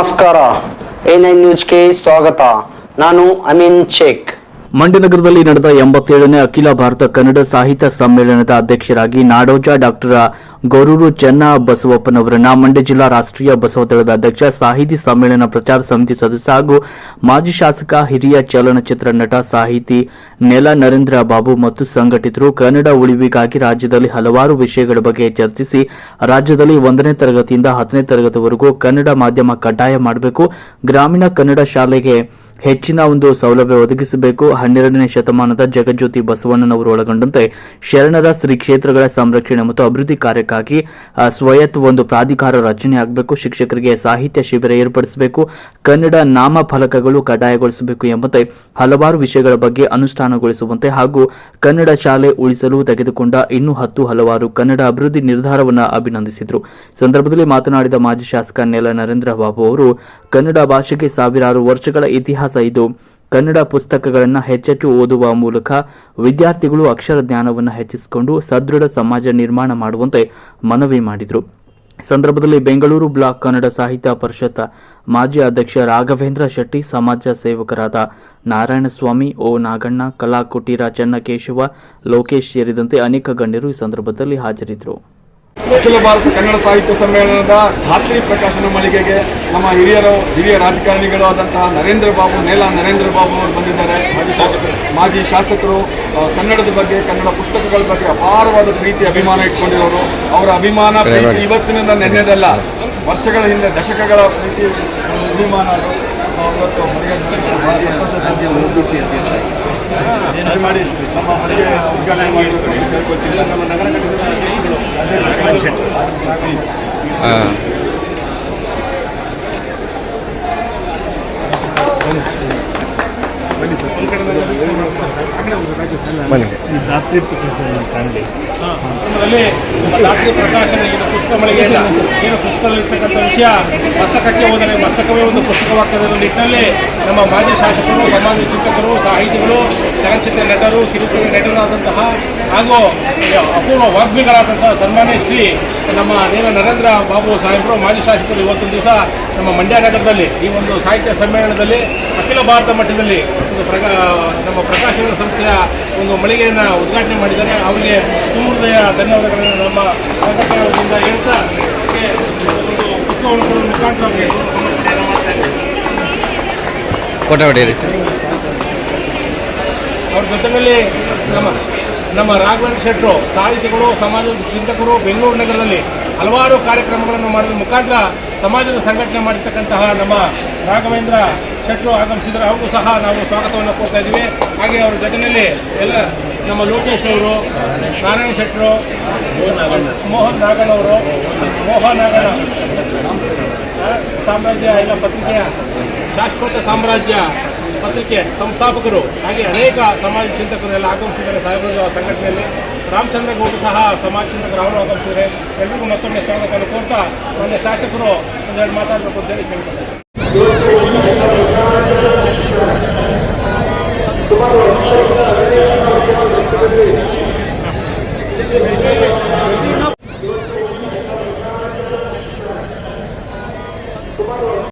ನಮಸ್ಕಾರ. A nine ನ್ಯೂಸ್ಗೆ ಸ್ವಾಗತ. ನಾನು ಅಮೀನ್ ಶೇಖ್. ಮಂಡ್ಯನಗರದಲ್ಲಿ ನಡೆದ ಎಂಬತ್ತೇಳನೇ ಅಖಿಲ ಭಾರತ ಕನ್ನಡ ಸಾಹಿತ್ಯ ಸಮ್ಮೇಳನದ ಅಧ್ಯಕ್ಷರಾಗಿ ನಾಡೋಜ ಡಾಕ್ಟರ್ ಗೊರೂರು ಚೆನ್ನ ಬಸವಪ್ಪನವರನ್ನ ಮಂಡ್ಯ ಜಿಲ್ಲಾ ರಾಷ್ಟ್ರೀಯ ಬಸವ ದಳದ ಅಧ್ಯಕ್ಷ ಸಾಹಿತಿ ಸಮ್ಮೇಳನ ಪ್ರಚಾರ ಸಮಿತಿ ಸದಸ್ಯ ಹಾಗೂ ಮಾಜಿ ಶಾಸಕ ಹಿರಿಯ ಚಲನಚಿತ್ರ ನಟ ಸಾಹಿತಿ ನೆಲ ನರೇಂದ್ರ ಬಾಬು ಮತ್ತು ಸಂಘಟಿತರು ಕನ್ನಡ ಉಳಿವಿಗಾಗಿ ರಾಜ್ಯದಲ್ಲಿ ಹಲವಾರು ವಿಷಯಗಳ ಬಗ್ಗೆ ಚರ್ಚಿಸಿ ರಾಜ್ಯದಲ್ಲಿ ಒಂದನೇ ತರಗತಿಯಿಂದ ಹತ್ತನೇ ತರಗತಿವರೆಗೂ ಕನ್ನಡ ಮಾಧ್ಯಮ ಕಡ್ಡಾಯ ಮಾಡಬೇಕು. ಗ್ರಾಮೀಣ ಕನ್ನಡ ಶಾಲೆಗೆ ಹೆಚ್ಚಿನ ಒಂದು ಸೌಲಭ್ಯ ಒದಗಿಸಬೇಕು. ಹನ್ನೆರಡನೇ ಶತಮಾನದ ಜಗಜ್ಯೋತಿ ಬಸವಣ್ಣನವರು ಒಳಗೊಂಡಂತೆ ಶರಣರ ಶ್ರೀ ಕ್ಷೇತ್ರಗಳ ಸಂರಕ್ಷಣೆ ಮತ್ತು ಅಭಿವೃದ್ಧಿ ಕಾರ್ಯಕ್ಕಾಗಿ ಆ, ಸ್ವಯತ್ ಒಂದು ಪ್ರಾಧಿಕಾರ ರಚನೆ ಆಗಬೇಕು ಶಿಕ್ಷಕರಿಗೆ ಸಾಹಿತ್ಯ ಶಿಬಿರ ಏರ್ಪಡಿಸಬೇಕು ಕನ್ನಡ ನಾಮ ಫಲಕಗಳು ಕಡ್ಡಾಯಗೊಳಿಸಬೇಕು ಎಂಬಂತೆ ಹಲವಾರು ವಿಷಯಗಳ ಬಗ್ಗೆ ಅನುಷ್ಠಾನಗೊಳಿಸುವಂತೆ ಹಾಗೂ ಕನ್ನಡ ಶಾಲೆ ಉಳಿಸಲು ತೆಗೆದುಕೊಂಡ ಇನ್ನೂ ಹತ್ತು ಹಲವಾರು ಕನ್ನಡ ಅಭಿವೃದ್ಧಿ ನಿರ್ಧಾರವನ್ನು ಅಭಿನಂದಿಸಿದರು. ಸಂದರ್ಭದಲ್ಲಿ ಮಾತನಾಡಿದ ಮಾಜಿ ಶಾಸಕ ನೆಲ ನರೇಂದ್ರ ಬಾಬು ಅವರು ಕನ್ನಡ ಭಾಷೆಗೆ ಸಾವಿರಾರು ವರ್ಷಗಳ ಇತಿಹಾಸ ಇದು. ಕನ್ನಡ ಪುಸ್ತಕಗಳನ್ನು ಹೆಚ್ಚೆಚ್ಚು ಓದುವ ಮೂಲಕ ವಿದ್ಯಾರ್ಥಿಗಳು ಅಕ್ಷರ ಜ್ಞಾನವನ್ನು ಹೆಚ್ಚಿಸಿಕೊಂಡು ಸದೃಢ ಸಮಾಜ ನಿರ್ಮಾಣ ಮಾಡುವಂತೆ ಮನವಿ ಮಾಡಿದರು. ಸಂದರ್ಭದಲ್ಲಿ ಬೆಂಗಳೂರು ಬ್ಲಾಕ್ ಕನ್ನಡ ಸಾಹಿತ್ಯ ಪರಿಷತ್ ಮಾಜಿ ಅಧ್ಯಕ್ಷ ರಾಘವೇಂದ್ರ ಶೆಟ್ಟಿ, ಸಮಾಜ ಸೇವಕರಾದ ನಾರಾಯಣಸ್ವಾಮಿ, ಓ ನಾಗಣ್ಣ ಕಲಾಕುಟೀರ ಚನ್ನಕೇಶವ ಲೋಕೇಶ್ ಸೇರಿದಂತೆ ಅನೇಕ ಗಣ್ಯರು ಈ ಸಂದರ್ಭದಲ್ಲಿ ಹಾಜರಿದ್ದರು. ಅಖಿಲ ಭಾರತ ಕನ್ನಡ ಸಾಹಿತ್ಯ ಸಮ್ಮೇಳನದ ಧಾತ್ರಿ ಪ್ರಕಾಶನ ಮಳಿಗೆಗೆ ನಮ್ಮ ಹಿರಿಯರು ಹಿರಿಯ ರಾಜಕಾರಣಿಗಳು ಆದಂತಹ ನರೇಂದ್ರ ಬಾಬು ನೇಲ ನರೇಂದ್ರ ಬಾಬು ಅವರು ಬಂದಿದ್ದಾರೆ. ಮಾಜಿ ಶಾಸಕರು. ಕನ್ನಡದ ಬಗ್ಗೆ ಕನ್ನಡ ಪುಸ್ತಕಗಳ ಬಗ್ಗೆ ಅಪಾರವಾದ ಪ್ರೀತಿ ಅಭಿಮಾನ ಇಟ್ಕೊಂಡಿರೋರು. ಅವರ ಅಭಿಮಾನ ಪ್ರೀತಿ ಇವತ್ತಿನಿಂದ ನೆನ್ನೆದಲ್ಲ. ವರ್ಷಗಳ ಹಿಂದೆ ದಶಕಗಳ ಪ್ರೀತಿ ಅಭಿಮಾನ ಇವತ್ತು ಪ್ರಕಾಶನ ಪುಸ್ತಕ ಏನು ವಿಷಯ ಮಸ್ತಕಕ್ಕೆ ಹೋದರೆ ಮಸ್ತಕವೇ ಒಂದು ಪುಸ್ತಕವಾಗ್ತದೆ ನಿಟ್ಟಿನಲ್ಲಿ ನಮ್ಮ ಮಾಜಿ ಶಾಸಕರು ಸಮಾಜ ಚಲನಚಿತ್ರ ನಟರು ಕಿರುತೆರೆ ನಟರಾದಂತಹ ಹಾಗೂ ಅಪೂರ್ವ ವಾಗ್ಮಿಗಳಾದಂತಹ ಸನ್ಮಾನ್ಯ ಶ್ರೀ ನಮ್ಮ ನೇರ ನರೇಂದ್ರ ಬಾಬು ಸಾಹೇಬರು, ಮಾಜಿ ಶಾಸಕರು ಇವತ್ತೊಂದು ದಿವಸ ನಮ್ಮ ಮಂಡ್ಯ ನಗರದಲ್ಲಿ ಈ ಒಂದು ಸಾಹಿತ್ಯ ಸಮ್ಮೇಳನದಲ್ಲಿ ಅಖಿಲ ಭಾರತ ಮಟ್ಟದಲ್ಲಿ ಒಂದು ನಮ್ಮ ಪ್ರಕಾಶನ ಸಂಸ್ಥೆಯ ಒಂದು ಮಳಿಗೆಯನ್ನು ಉದ್ಘಾಟನೆ ಮಾಡಿದ್ದಾರೆ. ಅವರಿಗೆ ಸುಮೃದಯ ಧನ್ಯವಾದಗಳನ್ನು ನಮ್ಮ ಸಂಘಟನೆಗಳಿಂದ ಹೇಳ್ತಾ ಮುಖಾಂತರ ಅವರಿಗೆ ಸಮರ್ಪಣೆಯನ್ನು ಅವ್ರ ಜೊತೆಯಲ್ಲಿ ನಮ್ಮ ನಮ್ಮ ರಾಘವೇಂದ್ರ ಶೆಟ್ಟರು ಸಾಹಿತಿಗಳು ಸಮಾಜದ ಚಿಂತಕರು ಬೆಂಗಳೂರು ನಗರದಲ್ಲಿ ಹಲವಾರು ಕಾರ್ಯಕ್ರಮಗಳನ್ನು ಮಾಡಿದ ಮುಖಾಂತರ ಸಮಾಜದ ಸಂಘಟನೆ ಮಾಡಿರ್ತಕ್ಕಂತಹ ನಮ್ಮ ರಾಘವೇಂದ್ರ ಶೆಟ್ಟರು ಆಗಮಿಸಿದ್ರು. ಅವ್ರಿಗೂ ಸಹ ನಾವು ಸ್ವಾಗತವನ್ನು ಕೊಡ್ತಾ ಇದ್ದೀವಿ. ಹಾಗೆ ಅವ್ರ ಜೊತೆಯಲ್ಲಿ ಎಲ್ಲ ನಮ್ಮ ಲೋಕೇಶ್ ಅವರು ನಾರಾಯಣ ಶೆಟ್ಟರು ಮೋಹನ್ ನಾಗಣ್ಣ ಅವರು ಮೋಹನ್ ಆ, ಸಾಮ್ರಾಜ್ಯ ಎಲ್ಲ ಪತ್ರಿಕೆಯ ಶಾಶ್ವತ ಸಾಮ್ರಾಜ್ಯ ಪತ್ರಿಕೆ ಸಂಸ್ಥಾಪಕರು, ಹಾಗೆ ಅನೇಕ ಸಮಾಜ ಚಿಂತಕರು ಎಲ್ಲ ಆಗಮಿಸಿದ್ದಾರೆ. ಸಂಘಟನೆಯಲ್ಲಿ ರಾಮಚಂದ್ರ ಗೌಡರು ಸಹ ಸಮಾಜ ಚಿಂತಕರು ಅವರು ಆಗಮಿಸಿದರೆ ಎಲ್ರಿಗೂ ಮತ್ತೊಮ್ಮೆ ಸ್ವಾಗತವನ್ನು ಕೋರ್ತಾ ಒಂದೇ ಶಾಸಕರು ಒಂದೆರಡು ಮಾತಾಡಬೇಕು ಅಂತ ಹೇಳಿ ಕೇಳ್ಕೊಳ್ತಾರೆ